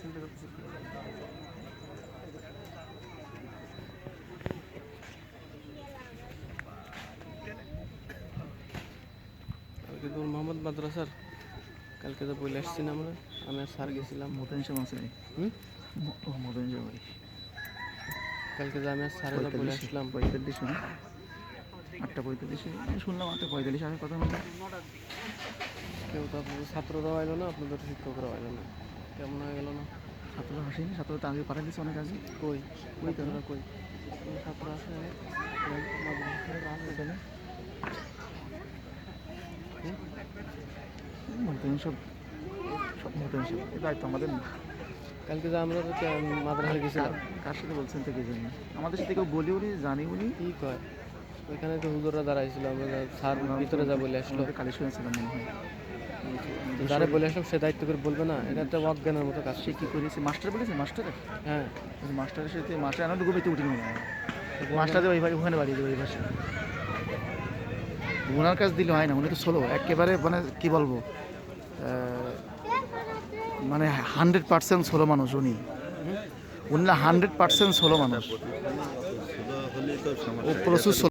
শুনতে পাচ্ছি কালকে তো মোহাম্মদ মাদ্রাসার কালকে তো বলে আসছি না আমরা। আমি আর স্যার গেছিলাম। মতন সাহেব আছে মতন কালকে যে আমি আর স্যারেরা বলে আসলাম। পঁয়তাল্লিশ না? আটটা পঁয়তাল্লিশে শুনলাম আটটা পঁয়তাল্লিশ আমি কথা কেউ তো আপনাদের ছাত্ররাও আইলো না আপনাদের শিক্ষকরাও আইলো না। কেমন হয়ে গেল না? হাসেনি ছাত্ররা তো আগে পাঠিয়ে দিচ্ছে অনেক আগে। কই? কই? কই কোনো আসে মতন সব সব দায়িত্ব আমাদের না। কালকে যে আমরা তো গেছিলাম। কার- সাথে বলছেন তো কে জানি? আমাদের সাথে কেউ বলি উনি জানি উনি। কি কয়? ওইখানে তো হুজুররা দাঁড়াইছিল আমরা স্যার ভিতরে যা বলে আসলো। আমাদের কালী শুনেছিলাম মনে হয়। যারা বলে আসলাম সে দায়িত্ব করে বলবে না। এটা একটা অজ্ঞানের মতো কাজ। সে কী করেছে? মাস্টার বলেছে? মাস্টারে হ্যাঁ। মাস্টারের সাথে মাস্টার আনার ঘুমিতে উঠি মাস্টারদের ওই ভাই ওখানে বাড়িয়ে দেবে ওই ওনার কাছ দিলে হয় না উনি তো ষোলো একেবারে মানে কি বলব? মানে হান্ড্রেড পার্সেন্ট ষোলো মানুষ উনি। উনি হান্ড্রেড পার্সেন্ট ষোলো মানুষ। ও প্রচুর